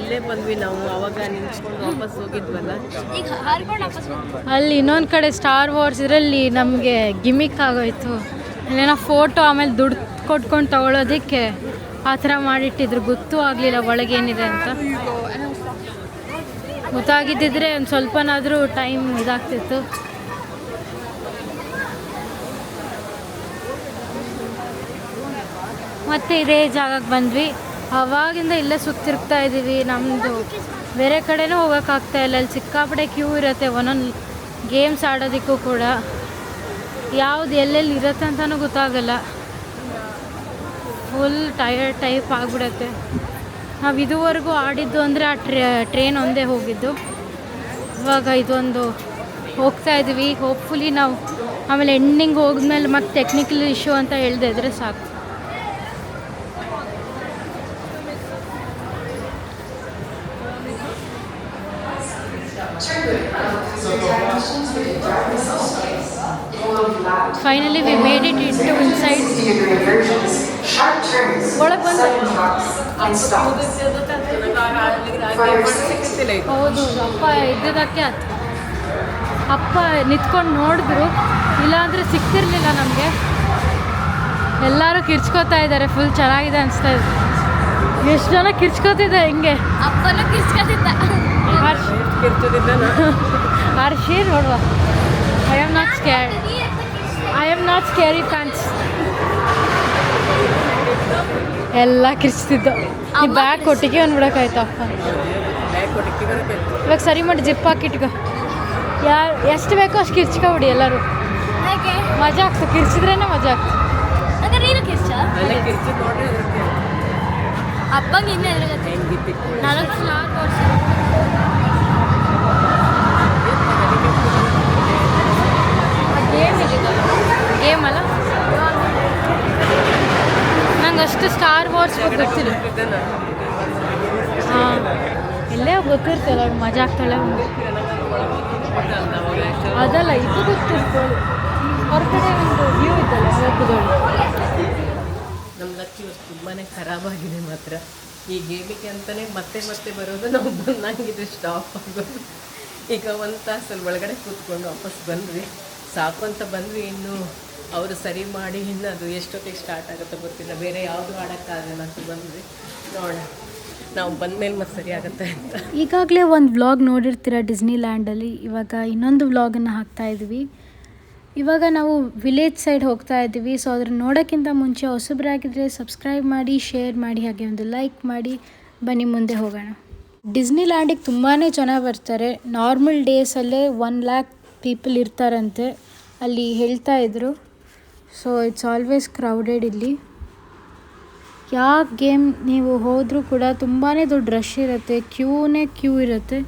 ಇಲ್ಲೇ ಬಂದ್ವಿ ನಾವು ಅವಾಗ ನಿಂತ್ಕೊಂಡು ವಾಪಸ್ ಹೋಗಿದ್ವಲ್ಲ. ಈಗ ಹಾರ್ಕೊಂಡು ವಾಪಸ್ ಹೋಗ್ಬೋದು. ಅಲ್ಲಿ ಇನ್ನೊಂದು ಕಡೆ ಸ್ಟಾರ್ ವಾರ್ಸ್ ಇದರಲ್ಲಿ ನಮಗೆ ಗಿಮಿಕ್ ಆಗೋಯ್ತು. ಏನೋ ಫೋಟೋ ಆಮೇಲೆ ದುಡ್ಡು ಕೊಟ್ಕೊಂಡು ತಗೊಳ್ಳೋದಕ್ಕೆ ಆ ಥರ ಮಾಡಿಟ್ಟಿದ್ರು. ಗೊತ್ತು ಆಗಲಿಲ್ಲ ಒಳಗೇನಿದೆ ಅಂತ. ಗೊತ್ತಾಗಿದ್ದಿದ್ರೆ ಒಂದು ಸ್ವಲ್ಪನಾದರೂ ಟೈಮ್ ಇದಾಗ್ತಿತ್ತು. ಮತ್ತೆ ಇದೇ ಜಾಗಕ್ಕೆ ಬಂದ್ವಿ. ಅವಾಗಿಂದ ಇಲ್ಲೇ ಸುತ್ತಿರ್ತಾ ಇದ್ದೀವಿ ನಮ್ಮದು ಬೇರೆ ಕಡೆನೂ ಹೋಗೋಕ್ಕಾಗ್ತಾ ಇಲ್ಲ. ಅಲ್ಲಿ ಸಿಕ್ಕಾಪಟ್ಟೆ ಕ್ಯೂ ಇರುತ್ತೆ, ಒಂದೊಂದು ಗೇಮ್ಸ್ ಆಡೋದಕ್ಕೂ ಕೂಡ. ಯಾವ್ದು ಎಲ್ಲೆಲ್ಲಿ ಇರುತ್ತೆ ಅಂತಲೂ ಗೊತ್ತಾಗಲ್ಲ. ಫುಲ್ ಟಯರ್ಡ್ ಟೈಪ್ ಆಗಿಬಿಡತ್ತೆ. ನಾವು ಇದುವರೆಗೂ ಆಡಿದ್ದು ಅಂದರೆ ಆ ಟ್ರೇ ಟ್ರೈನ್ ಒಂದೇ ಹೋಗಿದ್ದು. ಇವಾಗ ಇದೊಂದು ಹೋಗ್ತಾ ಇದ್ವಿ. ಹೋಪ್ಫುಲಿ ನಾವು ಆಮೇಲೆ ಎಂಡಿಂಗ್ ಹೋದ್ಮೇಲೆ ಮತ್ತೆ ಟೆಕ್ನಿಕಲ್ ಇಶ್ಯೂ ಅಂತ ಹೇಳ್ದೆ ಇದ್ರೆ ಸಾಕು. Finally we made it into inside ಒಳಗೆ ಬಂದು. ಹೌದು ಅಪ್ಪ ಇದ್ದದಕ್ಕೆ ಆಯ್ತು ಅಪ್ಪ ನಿಂತ್ಕೊಂಡು ನೋಡಿದ್ರು. ಇಲ್ಲಾಂದರೆ ಸಿಕ್ತಿರ್ಲಿಲ್ಲ ನಮಗೆ. ಎಲ್ಲರೂ ಕಿರ್ಚ್ಕೋತಾ ಇದ್ದಾರೆ ಫುಲ್ ಚೆನ್ನಾಗಿದೆ ಅನಿಸ್ತಾ ಇದೆ. ಎಷ್ಟು ಜನ ಕಿರ್ಚ್ಕೋತಿದ್ದೆ ಹಿಂಗೆ? ಅಪ್ಪನೂ ಕಿರ್ಚ್ಕೋತಿದ್ದ. ಹರ್ಷಿ ನೋಡುವ. I am not scared I am not scary fans ಎಲ್ಲ ಕಿರ್ಚ್ತಿದ್ದು. ಈ ಬ್ಯಾಗ್ ಕೊಟ್ಟಿಗೆ ಅಂದ್ಬಿಡೋಕ್ಕಾಯ್ತು ಅಪ್ಪ ಬ್ಯಾಗ್ ಕೊಟ್ಟಿಗೆ ಬರುತ್ತೆ ಇವಾಗ ಸರಿ ಮಾಡಿ ಜಿಪ್ ಹಾಕಿಟ್ಕೊ. ಯಾರು ಎಷ್ಟು ಬೇಕೋ ಅಷ್ಟು ಕಿರ್ಚ್ಕೊಬಿಡಿ ಎಲ್ಲರೂ. ಮಜಾ ಆಗ್ತದೆ. ಕಿರ್ಚಿದ್ರೇನೆ ಮಜಾ ಆಗ್ತದೆ. ಅಪ್ಪಂಗೆ ಇನ್ನೂ ಎದುರುಗತ್ತೆ ಹೆಂಗಿತ್ತು ನಾಲ್ಕು ಸ್ಟಾರ್ ವರ್ಷ ಗೇಮ್ ಗೇಮ್ ಅಲ್ಲ ನಂಗೆ ಅಷ್ಟು ಸ್ಟಾರ್ ಗೊತ್ತಿಲ್ಲ. ಹಾಂ. ಇಲ್ಲೇ ಗೊತ್ತಿರ್ತಲ್ಲ ಮಜಾ ಆಗ್ತಾಳೆ ಅದಲ್ಲ, ಇದು ಗೊತ್ತಿರ್ತಾಳೆ ಹೊರಗಡೆ ಒಂದು ವ್ಯೂ ಇದ್ದಲ್ಲ ನಮ್ಮ ಲಕ್ಕಿ ತುಂಬಾನೇ ಖರಾಬಾಗಿದೆ ಮಾತ್ರ. ಈ ಗೇಮಿಗೆ ಅಂತಲೇ ಮತ್ತೆ ಮತ್ತೆ ಬರೋದು ನಾವು ಬಂದಂಗಿದೆ ಸ್ಟಾಪ್ ಆಗೋದು. ಈಗ ಒಂದು ತಾಸಲ್ಲಿ ಒಳಗಡೆ ಕೂತ್ಕೊಂಡು ವಾಪಸ್ ಬಂದ್ವಿ. ಸಾಕು ಅಂತ ಬಂದ್ವಿ ಇನ್ನು. ಅವರು ಸರಿ ಮಾಡಿ ಇನ್ನು ಅದು ಎಷ್ಟೊತ್ತಿಗೆ ಸ್ಟಾರ್ಟ್ ಆಗುತ್ತೋ ಗೊತ್ತಿಲ್ಲ. ಬೇರೆ ಯಾವುದು ಆಡೋಕ್ಕಾಗಲ್ಲ ಅಂತ ಬಂದ್ವಿ. ನೋಡೋಣ. ನಾವು ಬಂದಮೇಲೆ ಮತ್ತೆ ಸರಿ ಆಗುತ್ತೆ ಅಂತ. ಈಗಾಗಲೇ ಒಂದು ವ್ಲಾಗ್ ನೋಡಿರ್ತೀರ ಡಿಸ್ನಿ ಲ್ಯಾಂಡಲ್ಲಿ ಇವಾಗ ಇನ್ನೊಂದು ವ್ಲಾಗನ್ನು ಹಾಕ್ತಾ ಇದ್ವಿ. ಇವಾಗ ನಾವು ವಿಲೇಜ್ ಸೈಡ್ ಹೋಗ್ತಾ ಇದ್ದೀವಿ. ಸೊ ಅದ್ರ ನೋಡೋಕ್ಕಿಂತ ಮುಂಚೆ ಹೊಸಬ್ರಾಗಿದ್ರೆ ಸಬ್ಸ್ಕ್ರೈಬ್ ಮಾಡಿ ಶೇರ್ ಮಾಡಿ, ಹಾಗೆ ಒಂದು ಲೈಕ್ ಮಾಡಿ. ಬನ್ನಿ, ಮುಂದೆ ಹೋಗೋಣ. ಡಿಸ್ನಿ ಲ್ಯಾಂಡಿಗೆ ತುಂಬಾ ಜನ ಬರ್ತಾರೆ. ನಾರ್ಮಲ್ ಡೇಸಲ್ಲೇ ಒನ್ ಲ್ಯಾಕ್ ಪೀಪಲ್ ಇರ್ತಾರಂತೆ. ಅಲ್ಲಿ ಹೇಳ್ತಾ ಇದ್ರು. ಸೊ ಇಟ್ಸ್ ಆಲ್ವೇಸ್ ಕ್ರೌಡೆಡ್ ಇಲ್ಲಿ. ಯಾವ ಗೇಮ್ ನೀವು ಹೋದರೂ ಕೂಡ ತುಂಬಾ ದೊಡ್ಡ ರಶ್ ಇರುತ್ತೆ, ಕ್ಯೂನೇ ಕ್ಯೂ ಇರುತ್ತೆ.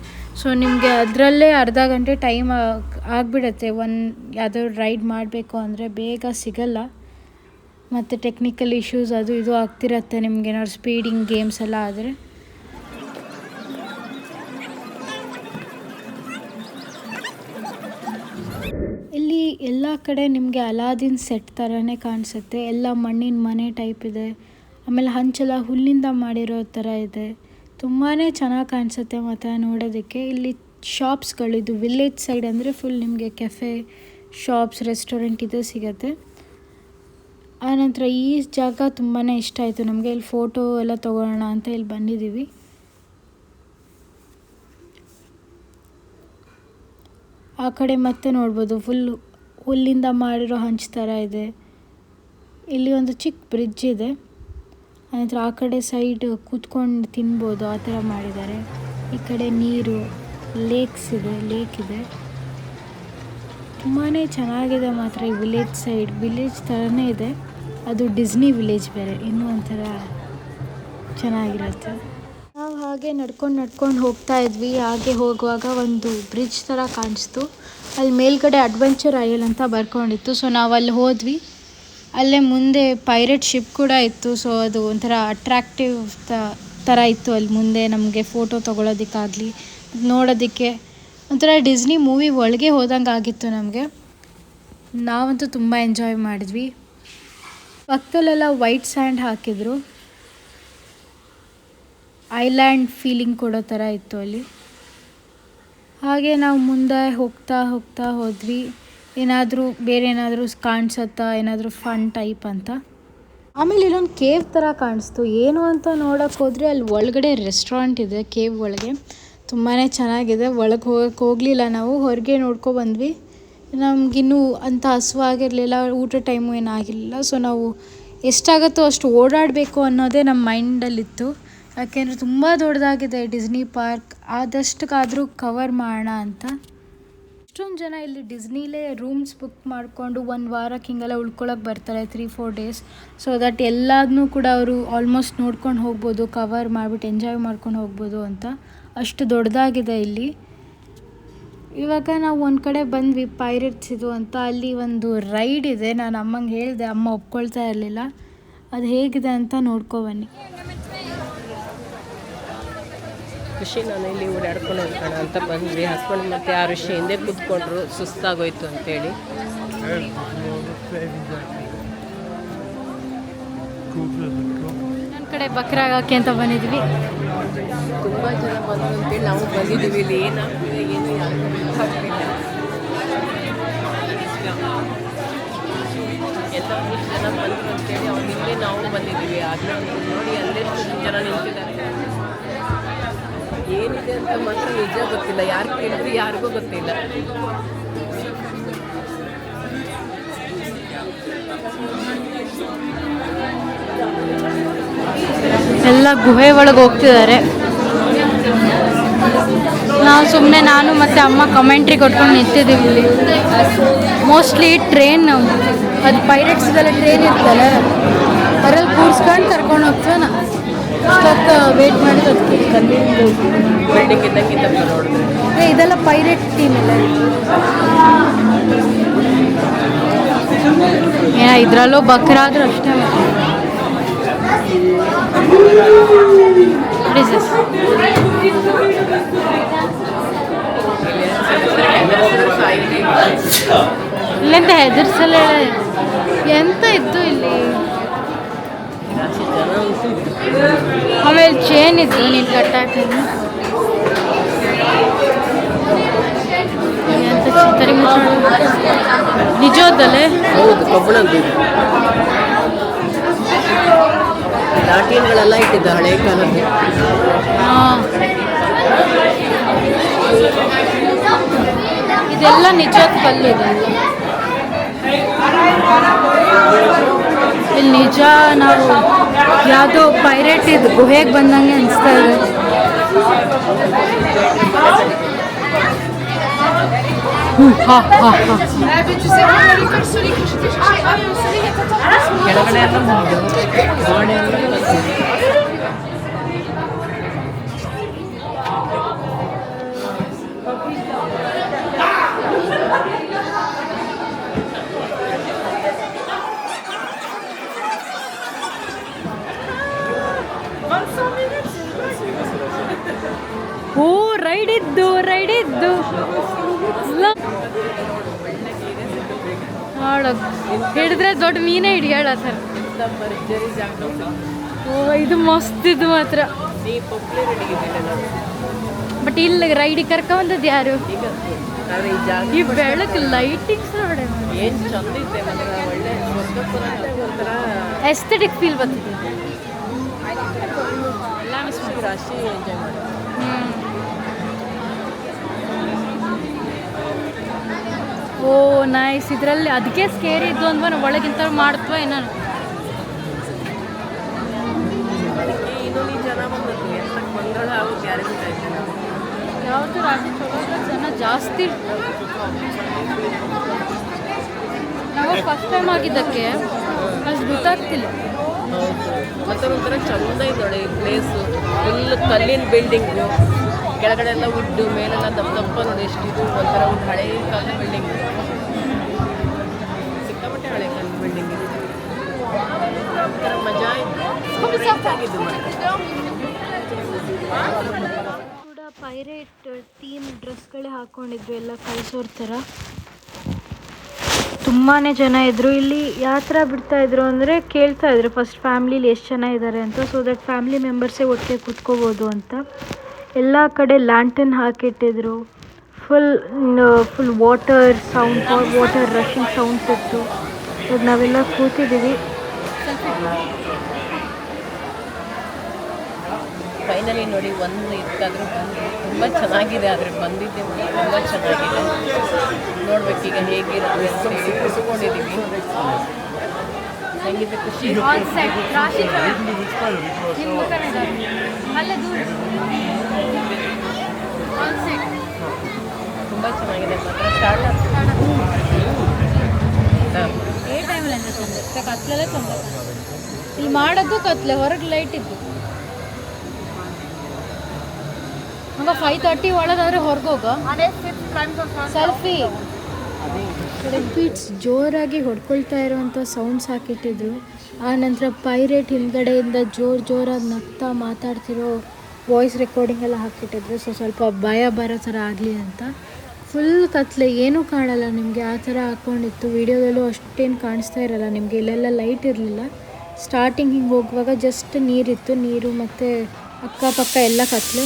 ಸೊ ನಿಮಗೆ ಅದರಲ್ಲೇ ಅರ್ಧ ಗಂಟೆ ಟೈಮ್ ಆಗಿಬಿಡತ್ತೆ. ಒನ್ ಯಾವುದೋ ರೈಡ್ ಮಾಡಬೇಕು ಅಂದರೆ ಬೇಗ ಸಿಗಲ್ಲ. ಮತ್ತು ಟೆಕ್ನಿಕಲ್ ಇಶ್ಯೂಸ್ ಅದು ಇದು ಆಗ್ತಿರತ್ತೆ ನಿಮ್ಗೆ ಏನಾದ್ರು ಸ್ಪೀಡಿಂಗ್ ಗೇಮ್ಸ್ ಎಲ್ಲ ಆದರೆ. ಎಲ್ಲ ಕಡೆ ನಿಮಗೆ ಅಲಾದಿನ್ ಸೆಟ್ ಥರನೇ ಕಾಣಿಸುತ್ತೆ. ಎಲ್ಲ ಮಣ್ಣಿನ ಮನೆ ಟೈಪ್ ಇದೆ. ಆಮೇಲೆ ಹಂಚೆಲ್ಲ ಹುಲ್ಲಿಂದ ಮಾಡಿರೋ ಥರ ಇದೆ. ತುಂಬಾ ಚೆನ್ನಾಗಿ ಕಾಣಿಸುತ್ತೆ ಮತ್ತು ನೋಡೋದಕ್ಕೆ. ಇಲ್ಲಿ ಶಾಪ್ಸ್ಗಳಿದ್ದು ವಿಲೇಜ್ ಸೈಡ್ ಅಂದರೆ ಫುಲ್ ನಿಮಗೆ ಕೆಫೆ ಶಾಪ್ಸ್ ರೆಸ್ಟೋರೆಂಟ್ ಇದು ಸಿಗುತ್ತೆ. ಆನಂತರ ಈ ಜಾಗ ತುಂಬಾ ಇಷ್ಟ ಆಯಿತು ನಮಗೆ. ಇಲ್ಲಿ ಫೋಟೋ ಎಲ್ಲ ತೊಗೊಳ್ಳೋಣ ಅಂತ ಇಲ್ಲಿ ಬಂದಿದ್ದೀವಿ. ಆ ಕಡೆ ಮತ್ತೆ ನೋಡ್ಬೋದು. ಫುಲ್ ಹುಲ್ಲಿಂದ ಮಾಡಿರೋ ಹಂಚ್ ಥರ ಇದೆ. ಇಲ್ಲಿ ಒಂದು ಚಿಕ್ಕ ಬ್ರಿಡ್ಜ್ ಇದೆ. ಆನಂತರ ಆ ಕಡೆ ಸೈಡ್ ಕೂತ್ಕೊಂಡು ತಿನ್ಬೋದು ಆ ಥರ ಮಾಡಿದ್ದಾರೆ. ಈ ಕಡೆ ನೀರು, ಲೇಕ್ಸ್ ಇದೆ, ಲೇಕ್ ಇದೆ. ತುಂಬಾ ಚೆನ್ನಾಗಿದೆ ಮಾತ್ರ ಈ ವಿಲೇಜ್ ಸೈಡ್. ವಿಲೇಜ್ ಥರನೇ ಇದೆ. ಅದು ಡಿಸ್ನಿ ವಿಲೇಜ್ ಬೇರೆ. ಇನ್ನೂ ಒಂಥರ ಚೆನ್ನಾಗಿರುತ್ತೆ. ನಾವು ಹಾಗೆ ನಡ್ಕೊಂಡು ನಡ್ಕೊಂಡು ಹೋಗ್ತಾ ಇದ್ವಿ. ಹಾಗೆ ಹೋಗುವಾಗ ಒಂದು ಬ್ರಿಡ್ಜ್ ಥರ ಕಾಣಿಸ್ತು. ಅಲ್ಲಿ ಮೇಲ್ಗಡೆ ಅಡ್ವೆಂಚರ್ ಐಲ್ ಅಂತ ಬರ್ಕೊಂಡಿತ್ತು. ಸೊ ನಾವು ಅಲ್ಲಿ ಹೋದ್ವಿ. ಅಲ್ಲೇ ಮುಂದೆ ಪೈರೇಟ್ ಶಿಪ್ ಕೂಡ ಇತ್ತು. ಸೊ ಅದು ಒಂಥರ ಅಟ್ರಾಕ್ಟಿವ್ ಥರ ಇತ್ತು ಅಲ್ಲಿ ಮುಂದೆ ನಮಗೆ ಫೋಟೋ ತೊಗೊಳೋದಕ್ಕಾಗಲಿ, ನೋಡೋದಕ್ಕೆ. ಒಂಥರ ಡಿಸ್ನಿ ಮೂವಿ ಒಳಗೆ ಹೋದಂಗೆ ಆಗಿತ್ತು ನಮಗೆ. ನಾವಂತೂ ತುಂಬ ಎಂಜಾಯ್ ಮಾಡಿದ್ವಿ. ಪಕ್ಕದಲ್ಲೆಲ್ಲ ವೈಟ್ ಸ್ಯಾಂಡ್ ಹಾಕಿದ್ರು. ಐಲ್ಯಾಂಡ್ ಫೀಲಿಂಗ್ ಕೊಡೋ ಥರ ಇತ್ತು ಅಲ್ಲಿ. ಹಾಗೆ ನಾವು ಮುಂದೆ ಹೋಗ್ತಾ ಹೋಗ್ತಾ ಹೋದ್ವಿ. ಏನಾದರೂ ಬೇರೆ ಏನಾದರೂ ಕಾಣಿಸತ್ತಾ? ಏನಾದರೂ ಫನ್ ಟೈಪ್ ಅಂತ? ಆಮೇಲೆ ಇಲ್ಲೊಂದು ಕೇವ್ ಥರ ಕಾಣಿಸ್ತು. ಏನು ಅಂತ ನೋಡೋಕೆ ಹೋದರೆ ಅಲ್ಲಿ ಒಳಗಡೆ ರೆಸ್ಟೋರೆಂಟ್ ಇದೆ ಕೇವ್ ಒಳಗೆ. ತುಂಬಾ ಚೆನ್ನಾಗಿದೆ. ಒಳಗೆ ಹೋಗಕ್ಕೆ ಹೋಗಲಿಲ್ಲ ನಾವು. ಹೊರಗೆ ನೋಡ್ಕೊ ಬಂದ್ವಿ. ನಮಗಿನ್ನೂ ಅಂತ ಹಸುವಾಗಿರಲಿಲ್ಲ ಊಟ ಟೈಮು ಏನಾಗಿರಲಿಲ್ಲ ಸೊ ನಾವು ಎಷ್ಟಾಗುತ್ತೋ ಅಷ್ಟು ಓಡಾಡಬೇಕು ಅನ್ನೋದೇ ನಮ್ಮ ಮೈಂಡಲ್ಲಿತ್ತು ಯಾಕೆಂದರೆ ತುಂಬ ದೊಡ್ಡದಾಗಿದೆ ಡಿಸ್ನಿ ಪಾರ್ಕ್. ಆದಷ್ಟಕ್ಕಾದರೂ ಕವರ್ ಮಾಡೋಣ ಅಂತ. ಎಷ್ಟೊಂದು ಜನ ಇಲ್ಲಿ ಡಿಸ್ನಿಲೇ ರೂಮ್ಸ್ ಬುಕ್ ಮಾಡಿಕೊಂಡು ಒಂದು ವಾರಕ್ಕೆ ಹಿಂಗೆಲ್ಲ ಉಳ್ಕೊಳಕ್ಕೆ ಬರ್ತಾರೆ three four days so that ಎಲ್ಲದನ್ನೂ ಕೂಡ ಅವರು ಆಲ್ಮೋಸ್ಟ್ ನೋಡ್ಕೊಂಡು ಹೋಗ್ಬೋದು ಕವರ್ ಮಾಡಿಬಿಟ್ಟು ಎಂಜಾಯ್ ಮಾಡ್ಕೊಂಡು ಹೋಗ್ಬೋದು ಅಂತ. ಅಷ್ಟು ದೊಡ್ಡದಾಗಿದೆ ಇಲ್ಲಿ. ಇವಾಗ ನಾವು ಒಂದು ಕಡೆ ಬಂದ್ವಿ ಪೈರೇಟ್ಸ್ ಇದು ಅಂತ. ಅಲ್ಲಿ ಒಂದು ರೈಡ್ ಇದೆ. ನಾನು ಅಮ್ಮಂಗೆ ಹೇಳಿದೆ, ಅಮ್ಮ ಒಪ್ಕೊಳ್ತಾ ಇರಲಿಲ್ಲ. ಅದು ಹೇಗಿದೆ ಅಂತ ನೋಡ್ಕೊ ಬನ್ನಿ. ಖುಷಿ ನಾನು ಇಲ್ಲಿ ಓಡಾಡ್ಕೊಂಡು ಹೋಗೋಣ ಅಂತ ಬಂದ್ವಿ. ಹಸ್ಬೆಂಡ್ ಮತ್ತೆ ಆ ಋಷಿ ಹಿಂದೆ ಕೂತ್ಕೊಂಡ್ರು. ಸುಸ್ತಾಗೋಯ್ತು ಅಂತೇಳಿ. ನನ್ನ ಕಡೆ ಬಕ್ರಾಗಕ್ಕೆ ಅಂತ ಬಂದಿದ್ವಿ. ತುಂಬ ಜನ ಬಂದು ಅಂತೇಳಿ ನಾವು ಬಂದಿದ್ದೀವಿ. ಇಲ್ಲಿ ಏನಾಗ್ತಿದೆ ಏನು ಎಲ್ಲ ಜನ ಬಂದರು ಅಂತೇಳಿ ಅವ್ರು ನಾವು ಬಂದಿದ್ದೀವಿ. ಆದರೆ ನೋಡಿ ಅಲ್ಲೇ ಜನ ನಿಂತಿದ್ದಾರೆ. ಏನಿದೆ ಅಂತ ಮಾತ್ರ ನಿಜ ಗೊತ್ತಿಲ್ಲ. ಯಾರು ಕೇಳಿದ್ರು ಯಾರಿಗೂ ಗೊತ್ತಿಲ್ಲ. ಎಲ್ಲ ಗುಹೆ ಒಳಗೆ ಹೋಗ್ತಿದ್ದಾರೆ ನಾವು ಸುಮ್ಮನೆ ನಾನು ಮತ್ತು ಅಮ್ಮ ಕಮೆಂಟ್ರಿ ಕೊಟ್ಕೊಂಡು ನಿಂತಿದ್ದೀವಿ ಇಲ್ಲಿ. ಮೋಸ್ಟ್ಲಿ ಟ್ರೈನ್ ಅದು ಪೈರೇಟ್ಸ್ದೆಲ್ಲ ಟ್ರೈನ್ ಇರ್ತಲ್ಲ. ಅದರಲ್ಲಿ ಕೂರಿಸ್ಕೊಂಡು ಕರ್ಕೊಂಡು ಹೋಗ್ತೀವಿ ಅಷ್ಟೊತ್ತು ವೇಟ್ ಮಾಡಿದ್ರೆ ಅದಕ್ಕೆ ಬಿಲ್ಡಿಂಗ್ ಇದ್ದಂಗೆ ಇದ್ದಪ್ಪ ನೋಡಿದ್ರೆ. ಇದೆಲ್ಲ ಪೈರೇಟ್ ಟೀಮ್ ಎಲ್ಲ ಏ ಇದರಲ್ಲೂ ಬಕ್ರಾದ್ರೂ ಅಷ್ಟೇ? ಇಲ್ಲಿಂದ ಹೆದರ್ಸಲ್ಲ ಎಂತ ಇತ್ತು ಇಲ್ಲಿ? ಆಮೇಲೆ ಚೇನ್ ಇತ್ತು ನೀನು ಕಟ್ಟಾಕ ಎಂತ ಚಿತ್ತರಿ ನಿಜೋದಲ್ಲೇ ಹೌದು ಕಬ್ಬಣದ್ದು ಲಾಟಿನ್ಗಳೆಲ್ಲ ಇಟ್ಟಿದ್ದ ಹಳೆ ಕಾಲದ ಇದೆಲ್ಲ ನಿಜದ ಕಲ್ಲು ಇದೆ. ಇಲ್ಲಿ ನಿಜ ನಾವು ಯಾವುದೋ ಪೈರೇಟ್ ಇದು ಗುಹೆಗೆ ಬಂದಂಗೆ ಅನಿಸ್ತಾ ಇದೆ ಹ್ಮ್, ಹಾ ಹಾ ಹಾ ಕೆಳಗಡೆ ಎಲ್ಲ ರೈಡ್ ರೈಡಿದ್ದು. ರೈಡ್ ಇದ್ದು ಹಿಡಿದ್ರೆ ದೊಡ್ಡ ಮೀನೇ ಹಿಡಿಯಾಳ ಸರ್. ಓ ಇದು ಮಸ್ತ್ ಇದು ಮಾತ್ರ. ಬಟ್ ಇಲ್ಲಿ ರೈಡಿಗೆ ಕರ್ಕೊಂಬಂದದ್ದು ಯಾರು? ಈ ಬೆಳಕು ಲೈಟಿಂಗ್ಸ್ ನೋಡಿ. ಎಸ್ಥೆಟಿಕ್ ಫೀಲ್ ಬರ್ತಿದೆ. ರಾಶಿ ಎಂಜಾಯ್ ಮಾಡಿ ಓ ನೈಸ್ ಇದರಲ್ಲಿ ಅದಕ್ಕೆ ಸ್ಕೇರಿ ಇದ್ದು ಅಂದ್ವ ನಾವು ಒಳಗಿಂತ ಮಾಡ್ತವ ಏನೋ. ಯಾವುದು ರಾಶಿ ಚಲೋ ಜನ ಜಾಸ್ತಿ. ನಾವು ಫಸ್ಟ್ ಟೈಮ್ ಆಗಿದ್ದಕ್ಕೆ ಅಷ್ಟು ಗೊತ್ತಾಗ್ತಿಲ್ಲ. ಮತ್ತೆ ಒಂಥರ ಚಂದ ಇದೆ ನೋಡಿ ಪ್ಲೇಸು ಫುಲ್ ಕಲ್ಲಿನ ಬಿಲ್ಡಿಂಗು ಕೆಳಗಡೆ ಎಲ್ಲ ಉಡ್ಡು ಮೇಲೆಲ್ಲ ದಪ್ಪ ದಪ್ಪ ನೋಡಿ ಎಷ್ಟು ಇದು ಒಂಥರ ಒಂದು ಹಳೆ ಕಾಲದ ಬಿಲ್ಡಿಂಗ್ ಸಿಕ್ಕಾಪಟ್ಟೆ ಹಳೆ ಕಾಲದ ಬಿಲ್ಡಿಂಗ್ ಇದು. ಒಂಥರ ಮಜಾ ಆಗಿದ್ದು ಕೂಡ ಪೈರೇಟ್ ಥೀಮ್ ಡ್ರೆಸ್ಗಳೇ ಹಾಕೊಂಡಿದ್ರು ಎಲ್ಲ ಕಳಿಸೋರ್ ಥರ ತುಂಬಾ ಜನ ಇದ್ದರು ಇಲ್ಲಿ ಯಾವ ಥರ ಬಿಡ್ತಾ ಇದ್ರು ಅಂದರೆ ಕೇಳ್ತಾ ಇದ್ರು ಫಸ್ಟ್ ಫ್ಯಾಮ್ಲಿಲಿ ಎಷ್ಟು ಜನ ಇದ್ದಾರೆ ಅಂತ. ಸೊ ದಟ್ ಫ್ಯಾಮ್ಲಿ ಮೆಂಬರ್ಸೇ ಒಟ್ಟಿಗೆ ಕೂತ್ಕೋಬೋದು ಅಂತ. ಎಲ್ಲ ಕಡೆ lantern ಹಾಕಿಟ್ಟಿದ್ರು. Full full water sound water rushing sounds ಇತ್ತು. ಇವಾಗ ನಾವೆಲ್ಲ ಕೂತಿದ್ದೀವಿ. ಫೈನಲಿ ನೋಡಿ ಒಂದು ಇತ್ತಾದರೂ ಬಂದು ತುಂಬ ಚೆನ್ನಾಗಿದೆ ಆದರೆ ಬಂದಿದ್ದೆ ತುಂಬ ಚೆನ್ನಾಗಿದೆ. ನೋಡ್ಬೇಕೀಗ ಹೇಗಿರುತ್ತೆ ಅಂತ ಕುತ್ಕೊಂಡಿದ್ದೀವಿ ಹೆಂಗಿದೆ ಖುಷಿ ತುಂಬ ಚೆನ್ನಾಗಿದೆ ಮಾತ್ರ. ಸ್ಟಾರ್ಟ್ ಹಾಂ ಕತ್ಲೆಲ್ಲ ಚಂದ ಇಲ್ಲಿ ಮಾಡೋದು ಕತ್ಲೆ ಹೊರಗೆ ಲೈಟ್ ಇತ್ತು ಹಂಗ ಫೈವ್ ತರ್ಟಿ ಒಳಗಾದ್ರೆ ಹೊರಗೋಗ? ಸೆಲ್ಫಿ ಬೀಟ್ಸ್ ಜೋರಾಗಿ ಹೊಡ್ಕೊಳ್ತಾ ಇರುವಂಥ ಸೌಂಡ್ಸ್ ಹಾಕಿಟ್ಟಿದ್ರು. ಆ ನಂತರ ಪೈರೇಟ್ ಹಿಂದ್ಗಡೆಯಿಂದ ಜೋರು ಜೋರಾಗಿ ನಗ್ತಾ ಮಾತಾಡ್ತಿರೋ ವಾಯ್ಸ್ ರೆಕಾರ್ಡಿಂಗ್ ಎಲ್ಲ ಹಾಕಿಟ್ಟಿದ್ರು ಸೊ ಸ್ವಲ್ಪ ಭಯ ಬರೋ ಥರ ಆಗಲಿ ಅಂತ. ಫುಲ್ ಕತ್ಲೆ, ಏನೂ ಕಾಣಲ್ಲ ನಿಮಗೆ. ಆ ಥರ ಹಾಕ್ಕೊಂಡಿತ್ತು. ವೀಡಿಯೋದಲ್ಲೂ ಅಷ್ಟೇನು ಕಾಣಿಸ್ತಾ ಇರಲ್ಲ ನಿಮಗೆ. ಇಲ್ಲೆಲ್ಲ ಲೈಟ್ ಇರಲಿಲ್ಲ. ಸ್ಟಾರ್ಟಿಂಗ್ ಹಿಂಗೆ ಹೋಗುವಾಗ ಜಸ್ಟ್ ನೀರಿತ್ತು. ನೀರು ಮತ್ತು ಅಕ್ಕಪಕ್ಕ ಎಲ್ಲ ಕತ್ಲೆ.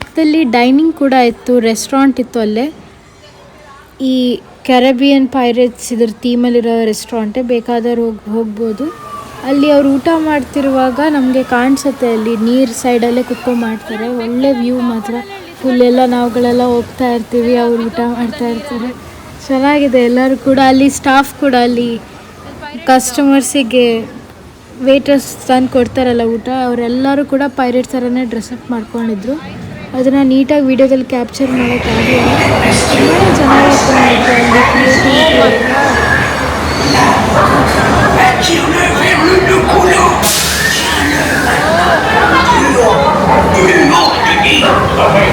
ಪಕ್ಕದಲ್ಲಿ ಡೈನಿಂಗ್ ಕೂಡ ಇತ್ತು ರೆಸ್ಟೋರೆಂಟ್ ಇತ್ತು ಅಲ್ಲೇ. ಈ ಕ್ಯಾರಬಿಯನ್ ಪೈರೇಟ್ಸ್ ಇದ್ರ ಥೀಮಲ್ಲಿರೋ ರೆಸ್ಟೋರೆಂಟೇ ಬೇಕಾದವ್ರು ಹೋಗಿ, ಹೋಗ್ಬೋದು. ಅಲ್ಲಿ ಅವ್ರು ಊಟ ಮಾಡ್ತಿರುವಾಗ ನಮಗೆ ಕಾಣಿಸುತ್ತೆ ಅಲ್ಲಿ ನೀರು ಸೈಡಲ್ಲೇ ಕುತ್ಕೊಂಡು ಮಾಡ್ತಾರೆ. ಒಳ್ಳೆ ವ್ಯೂ ಮಾತ್ರ. ಫುಲ್ ಎಲ್ಲ ನಾವುಗಳೆಲ್ಲ ಹೋಗ್ತಾ ಇರ್ತೀವಿ, ಅವ್ರು ಊಟ ಮಾಡ್ತಾ ಇರ್ತಾರೆ. ಚೆನ್ನಾಗಿದೆ. ಎಲ್ಲರೂ ಕೂಡ ಅಲ್ಲಿ ಸ್ಟಾಫ್ ಕೂಡ ಅಲ್ಲಿ. ಕಸ್ಟಮರ್ಸಿಗೆ ವೇಟರ್ಸ್ ತಂದು ಕೊಡ್ತಾರಲ್ಲ ಊಟ, ಅವರೆಲ್ಲರೂ ಕೂಡ ಪೈರೇಟ್ ಥರನೇ ಡ್ರೆಸ್ಅಪ್ ಮಾಡ್ಕೊಂಡಿದ್ರು. ಅದನ್ನು ನೀಟಾಗಿ ವಿಡಿಯೋದಲ್ಲಿ ಕ್ಯಾಪ್ಚರ್ ಮಾಡೋಕ್ಕಾಗಲಿಲ್ಲ ತುಂಬಾ ಚೆನ್ನಾಗಿತ್ತು ಅಲ್ಲಿ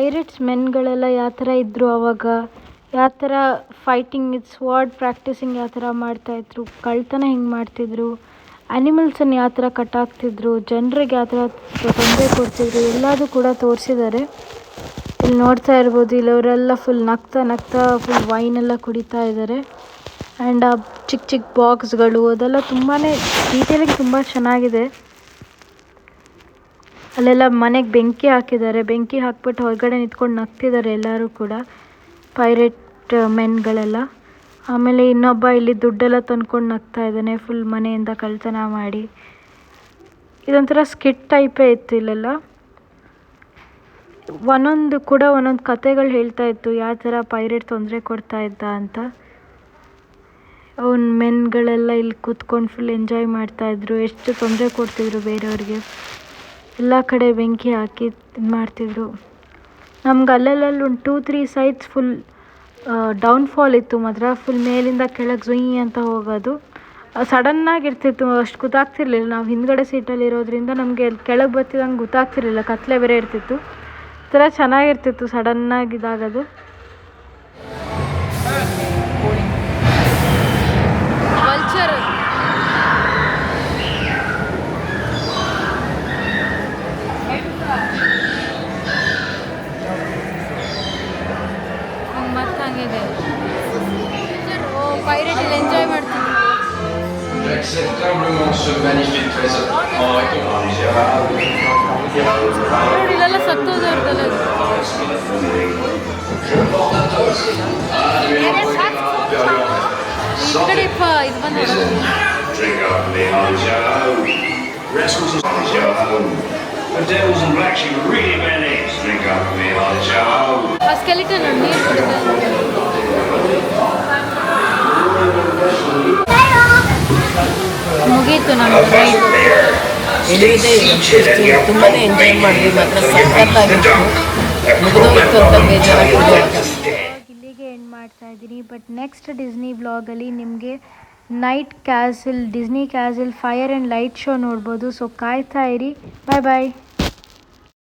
ಪೈರೇಟ್ಸ್ ಮೆನ್ಗಳೆಲ್ಲ ಯಾವ ಥರ ಇದ್ದರು ಅವಾಗ? ಯಾವ ಥರ ಫೈಟಿಂಗ್ ಸ್ವಾರ್ಡ್ ಪ್ರಾಕ್ಟೀಸಿಂಗ್ ಯಾವ ಥರ ಮಾಡ್ತಾಯಿದ್ರು ಕಳ್ಳತನ ಹೆಂಗೆ ಮಾಡ್ತಿದ್ರು? ಅನಿಮಲ್ಸನ್ನು ಯಾವ ಥರ ಕಟ್ಟಾಕ್ತಿದ್ರು ಜನರಿಗೆ ಯಾವ ಥರ ತೊಂದರೆ ಕೊಡ್ತಿದ್ರು? ಎಲ್ಲದೂ ಕೂಡ ತೋರಿಸಿದ್ದಾರೆ. ಇಲ್ಲಿ ನೋಡ್ತಾ ಇರ್ಬೋದು ಇಲ್ಲವರೆಲ್ಲ ಫುಲ್ ನಗ್ತಾ ನಗ್ತಾ ಫುಲ್ ವೈನೆಲ್ಲ ಕುಡಿತಾ ಇದ್ದಾರೆ. ಆ್ಯಂಡ್ ಆ ಚಿಕ್ಕ ಚಿಕ್ಕ ಬಾಕ್ಸ್ಗಳು ಅದೆಲ್ಲ ತುಂಬಾ ಡೀಟೇಲಿಂಗ್ ತುಂಬ ಚೆನ್ನಾಗಿದೆ. ಅಲ್ಲೆಲ್ಲ ಮನೆಗೆ ಬೆಂಕಿ ಹಾಕಿದ್ದಾರೆ. ಬೆಂಕಿ ಹಾಕ್ಬಿಟ್ಟು ಹೊರಗಡೆ ನಿಂತ್ಕೊಂಡು ನಗ್ತಿದ್ದಾರೆ ಎಲ್ಲರೂ ಕೂಡ. ಪೈರೇಟ್ ಮೆನ್ಗಳೆಲ್ಲ. ಆಮೇಲೆ ಇನ್ನೊಬ್ಬ ಇಲ್ಲಿ ದುಡ್ಡೆಲ್ಲ ತಂದ್ಕೊಂಡು ನಗ್ತಾ ಇದ್ದಾನೆ, ಫುಲ್ ಮನೆಯಿಂದ ಕಳ್ತನ ಮಾಡಿ. ಇದೊಂಥರ ಸ್ಕಿಟ್ ಟೈಪೇ ಇತ್ತು ಇಲ್ಲೆಲ್ಲ. ಒಂದೊಂದು ಕೂಡ ಒಂದೊಂದು ಕತೆಗಳು ಹೇಳ್ತಾ ಇತ್ತು, ಯಾವ ಥರ ಪೈರೇಟ್ ತೊಂದರೆ ಕೊಡ್ತಾ ಇದ್ದ ಅಂತ. ಅವನ ಮೆನ್ಗಳೆಲ್ಲ ಇಲ್ಲಿ ಕೂತ್ಕೊಂಡು ಫುಲ್ ಎಂಜಾಯ್ ಮಾಡ್ತಾಯಿದ್ರು ಎಷ್ಟು ತೊಂದರೆ ಕೊಡ್ತಿದ್ರು ಬೇರೆಯವ್ರಿಗೆ. ಎಲ್ಲ ಕಡೆ ಬೆಂಕಿ ಹಾಕಿ ಇದು ಮಾಡ್ತಿದ್ರು. ನಮ್ಗೆ ಅಲ್ಲಲ್ಲಲ್ಲಿ ಒಂದು two three sides full downfall ಇತ್ತು ಮಾತ್ರ. ಫುಲ್ ಮೇಲಿಂದ ಕೆಳಗೆ ಜುಯ್ ಅಂತ ಹೋಗೋದು. ಸಡನ್ನಾಗಿ ಇರ್ತಿತ್ತು. ಅಷ್ಟು ಗೊತ್ತಾಗ್ತಿರ್ಲಿಲ್ಲ. ನಾವು ಹಿಂದ್ಗಡೆ ಸೀಟಲ್ಲಿ ಇರೋದ್ರಿಂದ ನಮಗೆ ಕೆಳಗೆ ಬರ್ತಿದ್ದಂಗೆ ಗೊತ್ತಾಗ್ತಿರ್ಲಿಲ್ಲ. ಕತ್ಲೆ ಬೇರೆ ಇರ್ತಿತ್ತು. ಥರ ಚೆನ್ನಾಗಿರ್ತಿತ್ತು ಸಡನ್ನಾಗಿ ಇದಾಗೋದು. c'est simplement ce magnifique trésor en récompense. Je porte à tous à lui vers le Santé, mes amis, je garde les Anjaou, Rescles Anjaou, the devils and blacks you really manage, drink up the Anjaou. A skeleton on me. ಮುಗೀತು ನಮ್ಮ ride ಎಲ್ಲಿದೆ ತುಂಬಾನೇ enjoy ಮಾಡಿದ್ವಿ. ಮಾತ್ರ ಸಖತ್ತಾಗಿತ್ತು ಮುಗಿದೋಯ್ತು ಅಂತ ಬೇಜಾರಾಗಿದೆ ಇಲ್ಲಿಗೆ ಎಂಡ್ ಮಾಡ್ತಾ ಇದ್ದೀನಿ. ಬಟ್ ನೆಕ್ಸ್ಟ್ ಡಿಸ್ನಿ ಬ್ಲಾಗಲ್ಲಿ ನಿಮಗೆ night castle Disney castle fire and light show ನೋಡ್ಬೋದು. ಸೊ ಕಾಯ್ತಾ ಇರಿ. ಬಾಯ್ ಬಾಯ್